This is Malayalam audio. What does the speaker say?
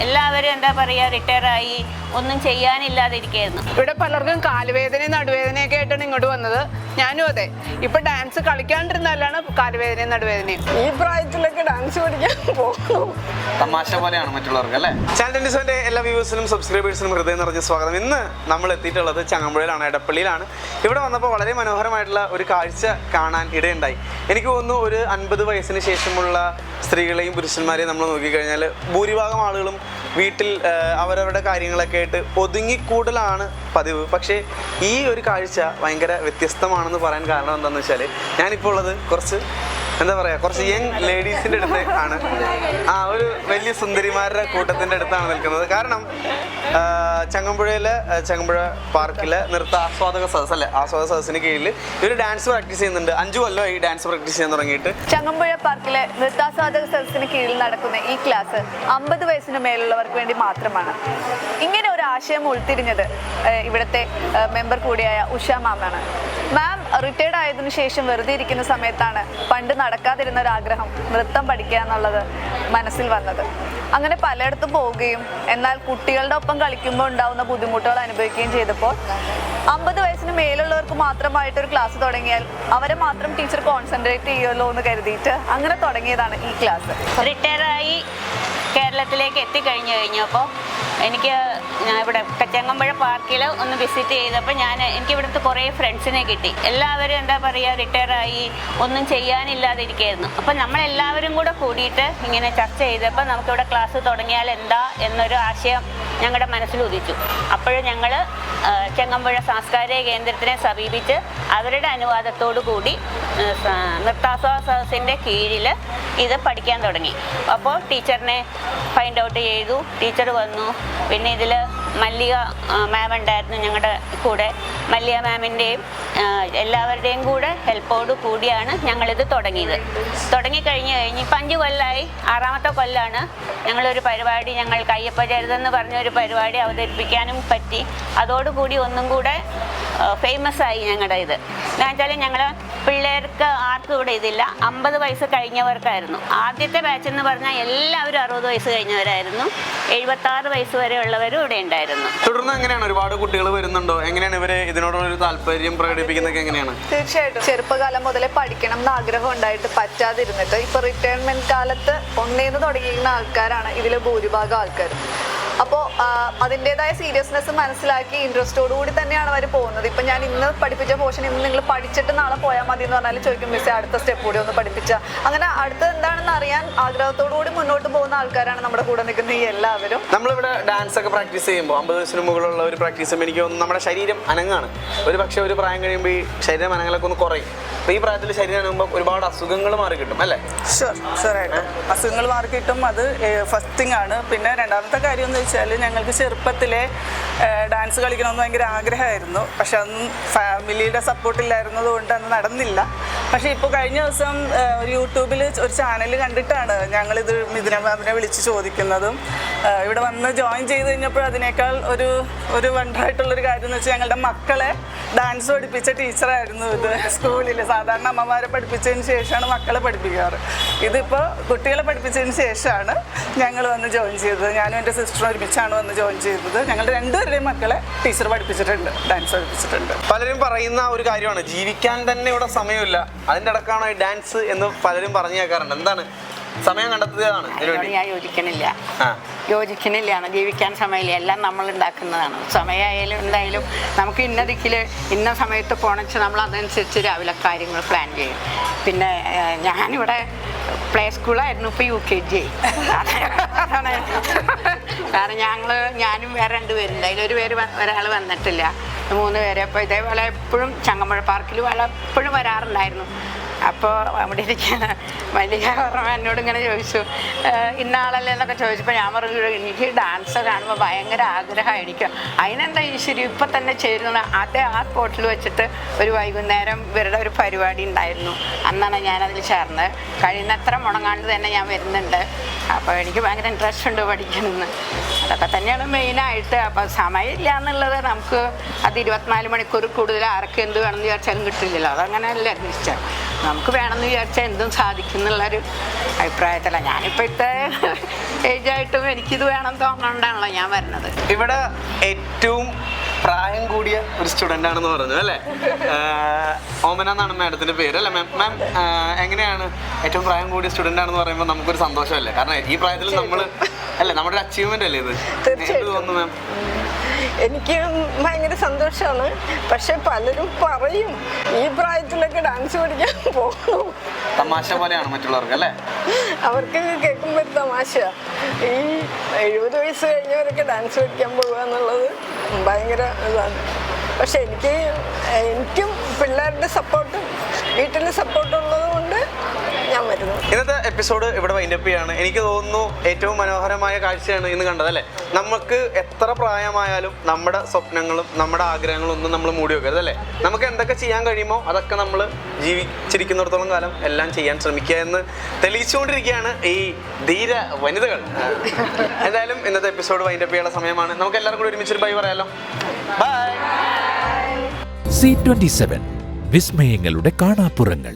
എന്താ പറയാ റിട്ടയർ ആയി ഒന്നും ചെയ്യാനില്ലാതിരിക്കുന്നു ഇവിടെ പലർക്കും കാലുവേദനയും നടുവേദനയൊക്കെ ആയിട്ടാണ് ഇങ്ങോട്ട് വന്നത്. ഞാനും അതെ. ഇപ്പൊ ഡാൻസ് കളിക്കാണ്ടിരുന്നാലാണ് കാലുവേദനയും നടുവേദനയും. ഈ പ്രായത്തിലൊക്കെ ഡാൻസ് പഠിക്കാൻ പോകും തമാശ പോലെയാണ് മറ്റുള്ളവർക്ക് അല്ലേ? ചാനൽ ഡിസോന്റെ എല്ലാ വ്യൂവേഴ്സിനും സബ്സ്ക്രൈബേഴ്സിനും ഹൃദയം നിറഞ്ഞ സ്വാഗതം. ഇന്ന് നമ്മൾ എത്തിയിട്ടുള്ളത് ചങ്ങമ്പുഴയിലാണ് എടപ്പള്ളിയിലാണ്. ഇവിടെ വന്നപ്പോൾ വളരെ മനോഹരമായിട്ടുള്ള ഒരു കാഴ്ച കാണാൻ ഇടയുണ്ടായി. എനിക്ക് തോന്നുന്നു ഒരു അൻപത് വയസ്സിന് ശേഷമുള്ള സ്ത്രീകളെയും പുരുഷന്മാരെയും നമ്മൾ നോക്കിക്കഴിഞ്ഞാൽ ഭൂരിഭാഗം ആളുകളും വീട്ടിൽ അവരവരുടെ കാര്യങ്ങളൊക്കെ ആയിട്ട് ഒതുങ്ങിക്കൂടലാണ് പതിവ്. പക്ഷേ ഈ ഒരു കാഴ്ച ഭയങ്കര വ്യത്യസ്തമാണെന്ന് പറയാൻ കാരണം എന്താണെന്ന് വെച്ചാൽ ഞാനിപ്പോൾ ഉള്ളത് കുറച്ച് എന്താ പറയാ കുറച്ച് യങ് ലേഡീസിന്റെ അടുത്ത് ആണ്. ആ ഒരു വലിയ സുന്ദരിമാരുടെ കൂട്ടത്തിന്റെ അടുത്താണ് നിൽക്കുന്നത്. കാരണം ചങ്ങമ്പുഴയിലെ ചങ്ങമ്പുഴ പാർക്കിലെ നൃത്ത ആസ്വാദക സദസ് അല്ലെ? ആസ്വാദക സദസ്സിന് കീഴിൽ ഇവർ ഡാൻസ് പ്രാക്ടീസ് ചെയ്യുന്നുണ്ട്. അഞ്ചു ഈ ഡാൻസ് പ്രാക്ടീസ് ചെയ്യാൻ തുടങ്ങിയിട്ട്. ചങ്ങമ്പുഴ പാർക്കിലെ നൃത്താസ്വാദക സദസ്സിന് കീഴിൽ നടക്കുന്ന ഈ ക്ലാസ് അമ്പത് വയസ്സിന് മേലുള്ളവർക്ക് വേണ്ടി മാത്രമാണ്. ഇങ്ങനെ ഒരു ആശയം ഉൾത്തിരിഞ്ഞത് ഇവിടുത്തെ മെമ്പർ കൂടിയായ ഉഷ മാമാണ്. മാം റിട്ടയർഡ് ആയതിനു ശേഷം വെറുതെ ഇരിക്കുന്ന സമയത്താണ് പണ്ട് നടക്കാതിരുന്ന ഒരു ആഗ്രഹം നൃത്തം പഠിക്കുക എന്നുള്ളത് മനസ്സിൽ വന്നത്. അങ്ങനെ പലയിടത്തും പോവുകയും എന്നാൽ കുട്ടികളുടെ ഒപ്പം കളിക്കുമ്പോൾ ഉണ്ടാവുന്ന ബുദ്ധിമുട്ടുകൾ അനുഭവിക്കുകയും ചെയ്തപ്പോൾ അമ്പത് വയസ്സിന് മേലുള്ളവർക്ക് മാത്രമായിട്ട് ഒരു ക്ലാസ് തുടങ്ങിയാൽ അവരെ മാത്രം ടീച്ചർ കോൺസെൻട്രേറ്റ് ചെയ്യുമല്ലോ എന്ന് കരുതിയിട്ട് അങ്ങനെ തുടങ്ങിയതാണ് ഈ ക്ലാസ്. റിട്ടയർ ആയി കേരളത്തിലേക്ക് എത്തിക്കഴിഞ്ഞു കഴിഞ്ഞപ്പോൾ എനിക്ക് ഞാൻ ഇവിടെ കച്ചങ്ങമ്പുഴ പാർക്കിൽ ഒന്ന് വിസിറ്റ് ചെയ്തപ്പോൾ ഞാൻ എനിക്ക് ഇവിടുത്തെ കുറേ ഫ്രണ്ട്സിനെ കിട്ടി. എല്ലാവരും എന്താ പറയുക റിട്ടയർ ആയി ഒന്നും ചെയ്യാനില്ലാതിരിക്കുകയായിരുന്നു. അപ്പം നമ്മളെല്ലാവരും കൂടെ കൂടിയിട്ട് ഇങ്ങനെ ചർച്ച ചെയ്തപ്പോൾ നമുക്കിവിടെ ക്ലാസ് തുടങ്ങിയാൽ എന്താ എന്നൊരു ആശയം ഞങ്ങളുടെ മനസ്സിൽ ഉദിച്ചു. അപ്പോഴും ഞങ്ങൾ ചെങ്ങമ്പുഴ സാംസ്കാരിക കേന്ദ്രത്തിനെ സമീപിച്ച് അവരുടെ അനുവാദത്തോടു കൂടി ഏഹ്, സ- നൃത്താസ്വാദ സദസ്സിന്റെ കീഴിൽ ഇത് പഠിക്കാൻ തുടങ്ങി. അപ്പോൾ ടീച്ചറിനെ ഫൈൻഡ് ഔട്ട് ചെയ്തു. ടീച്ചർ വന്നു. പിന്നെ ഇതിൽ മല്ലിക മാം ഉണ്ടായിരുന്നു ഞങ്ങളുടെ കൂടെ. മല്ലിക മാമിന്റെയും എല്ലാവരുടെയും കൂടെ ഹെൽപ്പോട് കൂടിയാണ് ഞങ്ങളിത് തുടങ്ങിയത്. തുടങ്ങിക്കഴിഞ്ഞ് കഴിഞ്ഞ് ഇപ്പം അഞ്ച് കൊല്ലമായി ആറാമത്തെ കൊല്ലമാണ് ഞങ്ങളൊരു പരിപാടി ഞങ്ങൾ കയ്യപ്പ ചരിതം എന്ന് പറഞ്ഞ ഒരു പരിപാടി അവതരിപ്പിക്കാനും പറ്റി. അതോടുകൂടി ഒന്നും കൂടെ ഫേമസ് ആയി ഞങ്ങളുടെ ഇത്. എന്താ വെച്ചാൽ ഞങ്ങൾ പിള്ളേർക്ക് ആർക്കും ഇവിടെ ഇതില്ല. അമ്പത് വയസ്സ് കഴിഞ്ഞവർക്കായിരുന്നു. ആദ്യത്തെ ബാച്ച് എന്ന് പറഞ്ഞാൽ എല്ലാവരും അറുപത് വയസ്സ് കഴിഞ്ഞവരായിരുന്നു. എഴുപത്താറ് വയസ്സ് വരെ ഉള്ളവരും ഇവിടെ ഉണ്ടായിരുന്നു. തുടർന്ന് എങ്ങനെയാണ്? ഒരുപാട് കുട്ടികൾ വരുന്നുണ്ടോ? എങ്ങനെയാണ് ഇവരെ ഇതിനോടുള്ള ഒരു താല്പര്യം പ്രകടിപ്പിക്കുന്നതൊക്കെ എങ്ങനെയാണ്? തീർച്ചയായിട്ടും. ചെറുപ്പകാലം മുതലേ പഠിക്കണം എന്ന് ആഗ്രഹം ഉണ്ടായിട്ട് പറ്റാതിരുന്നിട്ട് ഇപ്പൊ റിട്ടയർമെന്റ് കാലത്ത് ഒന്നേന്ന് തുടങ്ങിയിരുന്ന ആൾക്കാരാണ് ഇതിൽ ഭൂരിഭാഗം ആൾക്കാരും. അപ്പോൾ അതിന്റെതായ സീരിയസ്നെസ് മനസ്സിലാക്കി ഇൻട്രസ്റ്റോടു കൂടി തന്നെയാണ് അവർ പോകുന്നത്. ഇപ്പം ഞാൻ ഇന്ന് പഠിപ്പിച്ച പോർഷൻ ഇന്ന് നിങ്ങൾ പഠിച്ചിട്ട് നാളെ പോയാൽ മതി എന്ന് പറഞ്ഞാൽ ചോദിക്കും മിസ്സേ അടുത്ത സ്റ്റെപ്പ് കൂടി ഒന്ന് പഠിപ്പിച്ച. അങ്ങനെ അടുത്ത എന്താണെന്ന് അറിയാൻ ആഗ്രഹത്തോടു കൂടി മുന്നോട്ട് പോകുന്ന ആൾക്കാരാണ് നമ്മുടെ കൂടെ നിൽക്കുന്ന ഈ എല്ലാവരും. നമ്മളിവിടെ ഡാൻസ് ഒക്കെ പ്രാക്ടീസ് ചെയ്യുമ്പോൾ അമ്പത് വയസ്സിന് മുകളിലുള്ള ഒരു പ്രാക്ടീസ് എനിക്ക് നമ്മുടെ ശരീരം അനങ്ങാണ്. ഒരു പക്ഷേ ഒരു പ്രായം കഴിയുമ്പോൾ ഈ ശരീരം അനങ്ങളൊക്കെ ഒന്ന് കുറയും. അപ്പോൾ ഈ പ്രായത്തിൽ ശരീരം ആകുമ്പോൾ ഒരുപാട് അസുഖങ്ങൾ മാറി കിട്ടും അല്ലേ? ഷുവർ ഷുവറായിട്ട് അസുഖങ്ങൾ മാറി കിട്ടും. അത് ഫസ്റ്റ് തിങ് ആണ്. പിന്നെ രണ്ടാമത്തെ കാര്യം എന്ന് വെച്ചാൽ ഞങ്ങൾക്ക് ചെറുപ്പത്തിലെ ഡാൻസ് കളിക്കണമെന്ന് ഭയങ്കര ആഗ്രഹമായിരുന്നു. പക്ഷെ അതൊന്നും ഫാമിലിയുടെ സപ്പോർട്ടില്ലായിരുന്നത് കൊണ്ട് അന്ന് നടന്നില്ല. പക്ഷേ ഇപ്പോൾ കഴിഞ്ഞ ദിവസം യൂട്യൂബിൽ ഒരു ചാനൽ കണ്ടിട്ടാണ് ഞങ്ങളിത് മിഥുന മാമിനെ വിളിച്ച് ചോദിക്കുന്നതും. ഇവിടെ വന്ന് ജോയിൻ ചെയ്ത് കഴിഞ്ഞപ്പോൾ അതിനേക്കാൾ ഒരു ഒരു വണ്ടറായിട്ടുള്ളൊരു കാര്യം എന്ന് വെച്ചാൽ ഞങ്ങളുടെ മക്കളെ ഡാൻസ് പഠിപ്പിച്ച ടീച്ചറായിരുന്നു ഇത് സ്കൂളിൽ സാധാരണ അമ്മമാരെ പഠിപ്പിച്ചതിന് ശേഷമാണ് മക്കളെ പഠിപ്പിക്കാറ്. ഇതിപ്പോൾ കുട്ടികളെ പഠിപ്പിച്ചതിന് ശേഷമാണ് ഞങ്ങൾ വന്ന് ജോയിൻ ചെയ്തത്. ഞാനും എന്റെ സിസ്റ്ററും ഒരുമിച്ചാണ് വന്ന് ജോയിൻ ചെയ്തത്. ഞങ്ങളുടെ രണ്ടുപേരുടെയും മക്കളെ ടീച്ചർ പഠിപ്പിച്ചിട്ടുണ്ട് ഡാൻസ് പഠിപ്പിച്ചിട്ടുണ്ട്. പലരും പറയുന്ന ഒരു കാര്യമാണ് ജീവിക്കാൻ തന്നെ ഇവിടെ സമയമില്ല. അതിന്റെ ഇടക്കാണോ ഈ ഡാൻസ് എന്ന് പലരും പറഞ്ഞു കേൾക്കാറുണ്ട് എന്താണ്? സമയം കണ്ടെത്തിയതാണ്. അതിനോട് ഞാൻ യോജിക്കണില്ല. യോജിക്കണില്ലാണ് ജീവിക്കാൻ സമയമില്ല. എല്ലാം നമ്മൾ ഉണ്ടാക്കുന്നതാണ്. സമയമായാലും എന്തായാലും നമുക്ക് ഇന്ന ദിക്കിൽ ഇന്ന സമയത്ത് പോണച്ച് നമ്മൾ അതനുസരിച്ച് രാവിലെ കാര്യങ്ങൾ പ്ലാൻ ചെയ്യും. പിന്നെ ഞാനിവിടെ പ്ലേ സ്കൂളായിരുന്നു ഇപ്പോൾ യു കെ ജി കാരണം ഞങ്ങൾ ഞാനും വേറെ രണ്ട് പേരുണ്ട് അതിലൊരു പേര് ഒരാൾ വന്നിട്ടില്ല. മൂന്ന് പേരെ അപ്പോൾ ഇതേപോലെ എപ്പോഴും ചങ്ങമ്പുഴ പാർക്കിൽ വള എപ്പോഴും വരാറുണ്ടായിരുന്നു. അപ്പോൾ അവിടെ ഇരിക്കുന്ന മല്ലിക പറഞ്ഞ എന്നോട് ഇങ്ങനെ ചോദിച്ചു ഇന്നാളല്ലേ എന്നൊക്കെ ചോദിച്ചപ്പോൾ ഞാൻ പറഞ്ഞു എനിക്ക് ഡാൻസ് കാണുമ്പോൾ ഭയങ്കര ആഗ്രഹമായിരിക്കും. അതിനെന്താ ഈശ്വരി ഇപ്പം തന്നെ ചേരുന്ന അതേ ആ സ്പോട്ടിൽ വെച്ചിട്ട് ഒരു വൈകുന്നേരം ഇവരുടെ ഒരു പരിപാടി ഉണ്ടായിരുന്നു. അന്നാണ് ഞാനതിൽ ചേർന്നത്. കഴിയുന്നത്ര മുടങ്ങാണ്ട് തന്നെ ഞാൻ വരുന്നുണ്ട്. അപ്പോൾ എനിക്ക് ഭയങ്കര ഇൻട്രസ്റ്റ് ഉണ്ട് പഠിക്കണമെന്ന്. അതൊക്കെ തന്നെയാണ് മെയിനായിട്ട് അപ്പോൾ സമയമില്ല എന്നുള്ളത് നമുക്ക് അത് ഇരുപത്തിനാല് മണിക്കൂർ കൂടുതൽ ആർക്ക് എന്ത് വേണമെന്ന് വിചാരിച്ചാലും കിട്ടില്ലല്ലോ. അതങ്ങനെയല്ല നിശ്ചയം. നമുക്ക് വേണമെന്ന് വിചാരിച്ചാൽ എന്തും സാധിക്കും എന്നുള്ളൊരു അഭിപ്രായത്തിലാണ് ഞാനിപ്പോഴത്തെ ഏജായിട്ടും എനിക്കിത് വേണം തോന്നണ്ടാണല്ലോ ഞാൻ വരുന്നത്. ഇവിടെ ഏറ്റവും പ്രായം കൂടിയ ഒരു സ്റ്റുഡന്റ് ആണെന്ന് പറഞ്ഞു അല്ലേ? ഓമന എന്നാണ് മാഡത്തിന്റെ പേര് അല്ലേ? മാം മാം എങ്ങനെയാണ് ഏറ്റവും പ്രായം കൂടിയ സ്റ്റുഡന്റ് ആണെന്ന് പറയുമ്പോൾ നമുക്കൊരു സന്തോഷമല്ലേ? കാരണം ഈ പ്രായത്തിൽ നമ്മൾ അല്ലേ? നമ്മുടെ ഒരു അച്ചീവ്മെന്റ് അല്ലേ ഇത്? തോന്നുന്നു മാം എനിക്ക് ഭയങ്കര സന്തോഷമാണ്. പക്ഷെ പലരും പറയും ഈ പ്രായത്തിലൊക്കെ ഡാൻസ് പഠിക്കാൻ പോകും തമാശ പോലെയാണ് മറ്റുള്ളവർക്ക് അല്ലേ? അവർക്ക് കേൾക്കുമ്പോൾ ഒരു തമാശ ഈ എഴുപത് വയസ്സ് കഴിഞ്ഞവരൊക്കെ ഡാൻസ് പഠിക്കാൻ പോകുക എന്നുള്ളത് ഭയങ്കര ഇതാണ്. പക്ഷെ എനിക്ക് എനിക്കും പിള്ളേരുടെ സപ്പോർട്ടും വീട്ടിലെ സപ്പോർട്ടും ഉള്ളത് കൊണ്ട് ഞാൻ വരുന്നു. ഇന്നത്തെ എപ്പിസോഡ് ഇവിടെ വൈൻഡപ്പ് ചെയ്യാണ്. എനിക്ക് തോന്നുന്നു ഏറ്റവും മനോഹരമായ കാഴ്ചയാണ് ഇന്ന് കണ്ടത് അല്ലേ? നമുക്ക് എത്ര പ്രായമായാലും നമ്മുടെ സ്വപ്നങ്ങളും നമ്മുടെ ആഗ്രഹങ്ങളും ഒന്നും നമ്മൾ മൂടി വെക്കരുത് അല്ലേ? നമുക്ക് എന്തൊക്കെ ചെയ്യാൻ കഴിയുമോ അതൊക്കെ നമ്മൾ ജീവിച്ചിരിക്കുന്നിടത്തോളം കാലം എല്ലാം ചെയ്യാൻ ശ്രമിക്കുക എന്ന് തെളിയിച്ചുകൊണ്ടിരിക്കുകയാണ് ഈ ധീര വനിതകൾ. എന്തായാലും ഇന്നത്തെ എപ്പിസോഡ് വൈൻഡപ്പ് ചെയ്യാനുള്ള സമയമാണ്. നമുക്ക് എല്ലാവർക്കും കൂടി ഒരുമിച്ചൊരു ബൈ പറയാലോ. ബൈ സി ട്വന്റി സെവൻ വിസ്മയങ്ങളുടെ കാണാപ്പുറങ്ങൾ.